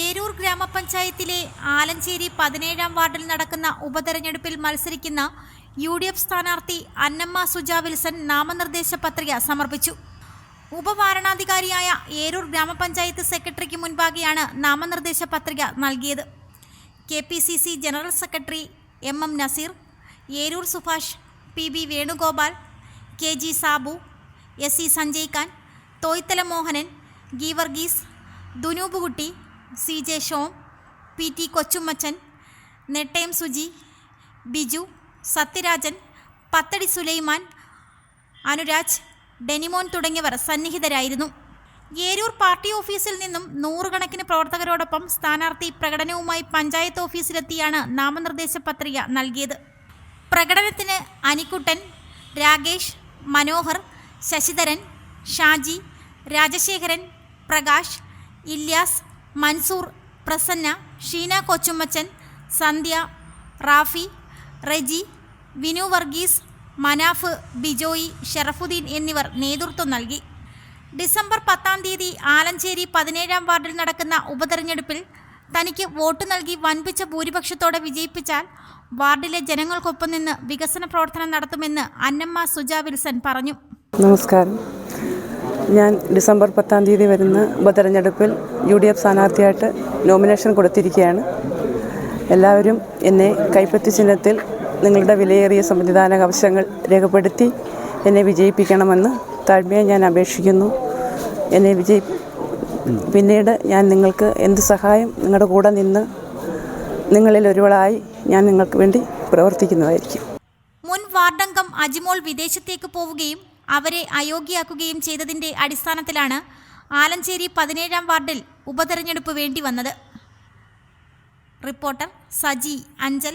ഏരൂർ ഗ്രാമപഞ്ചായത്തിലെ ആലഞ്ചേരി പതിനേഴാം വാർഡിൽ നടക്കുന്ന ഉപതെരഞ്ഞെടുപ്പിൽ മത്സരിക്കുന്ന യു ഡി എഫ് സ്ഥാനാർത്ഥി അന്നമ്മ സുജ വിൽസൺ നാമനിർദ്ദേശ പത്രിക സമർപ്പിച്ചു. ഉപവാരണാധികാരിയായ ഏരൂർ ഗ്രാമപഞ്ചായത്ത് സെക്രട്ടറിക്ക് മുൻപാകെയാണ് നാമനിർദ്ദേശ പത്രിക നൽകിയത്. K general secretary M M Nazeer Eroor Subhash P B Venugopal K G Sabu S C Sanjay Khan Thoythala Mohanan Geevarghese Dunubukutty C J Shom P T Kochummachan Nettayam Suji Biju Satyarajan Pathadi Sulaiman Anuraj Denimon തുടങ്ങിയവർ സന്നിഹിതരായിരുന്നു. Eroor party ഓഫീസിൽ നിന്നും നൂറുകണക്കിന് പ്രവർത്തകരോടൊപ്പം സ്ഥാനാർത്ഥി പ്രകടനവുമായി പഞ്ചായത്ത് ഓഫീസിലെത്തിയാണ് നാമനിർദ്ദേശ പത്രിക നൽകിയത്. പ്രകടനത്തിന് അനിക്കുട്ടൻ രാകേഷ് മനോഹർ ശശിധരൻ ഷാജി രാജശേഖരൻ പ്രകാശ് ഇല്യാസ് മൻസൂർ പ്രസന്ന ഷീന കൊച്ചുമ്മച്ചൻ സന്ധ്യ റാഫി റെജി വിനു വർഗീസ് മനാഫ് ബിജോയി ഷറഫുദ്ദീൻ എന്നിവർ നേതൃത്വം നൽകി. ഡിസംബർ പത്താം തീയതി ആലഞ്ചേരി പതിനേഴാം വാർഡിൽ നടക്കുന്ന ഉപതെരഞ്ഞെടുപ്പിൽ തനിക്ക് വോട്ട് നൽകി വൻപിച്ച ഭൂരിപക്ഷത്തോടെ വിജയിപ്പിച്ചാൽ വാർഡിലെ ജനങ്ങൾക്കൊപ്പം നിന്ന് വികസന പ്രവർത്തനം നടത്തുമെന്ന് അന്നമ്മ സുജ വിൽസൺ പറഞ്ഞു. നമസ്കാരം. ഞാൻ ഡിസംബർ പത്താം തീയതി വരുന്ന ഉപതെരഞ്ഞെടുപ്പിൽ യു ഡി എഫ് സ്ഥാനാർത്ഥിയായിട്ട് നോമിനേഷൻ കൊടുത്തിരിക്കുകയാണ്. എല്ലാവരും എന്നെ കൈപ്പറ്റി ചിഹ്നത്തിൽ നിങ്ങളുടെ വിലയേറിയ സംവിധാന ആവശ്യങ്ങൾ രേഖപ്പെടുത്തി എന്നെ വിജയിപ്പിക്കണമെന്ന് താഴ്മയെ ഞാൻ അപേക്ഷിക്കുന്നു. എന്നെ വിജയി പിന്നീട് ഞാൻ നിങ്ങൾക്ക് എന്ത് സഹായം നിങ്ങളുടെ കൂടെ നിന്ന് നിങ്ങളിൽ ഒരുവളായി ഞാൻ നിങ്ങൾക്ക് വേണ്ടി പ്രവർത്തിക്കുന്നതായിരിക്കും. മുൻ വാർഡംഗം അജിമോൾ വിദേശത്തേക്ക് പോവുകയും അവരെ അയോഗ്യയാക്കുകയും ചെയ്തതിന്റെ അടിസ്ഥാനത്തിലാണ് ആലഞ്ചേരി പതിനേഴാം വാർഡിൽ ഉപതെരഞ്ഞെടുപ്പ് വേണ്ടി വന്നത്. റിപ്പോർട്ടർ സജി അഞ്ചൽ.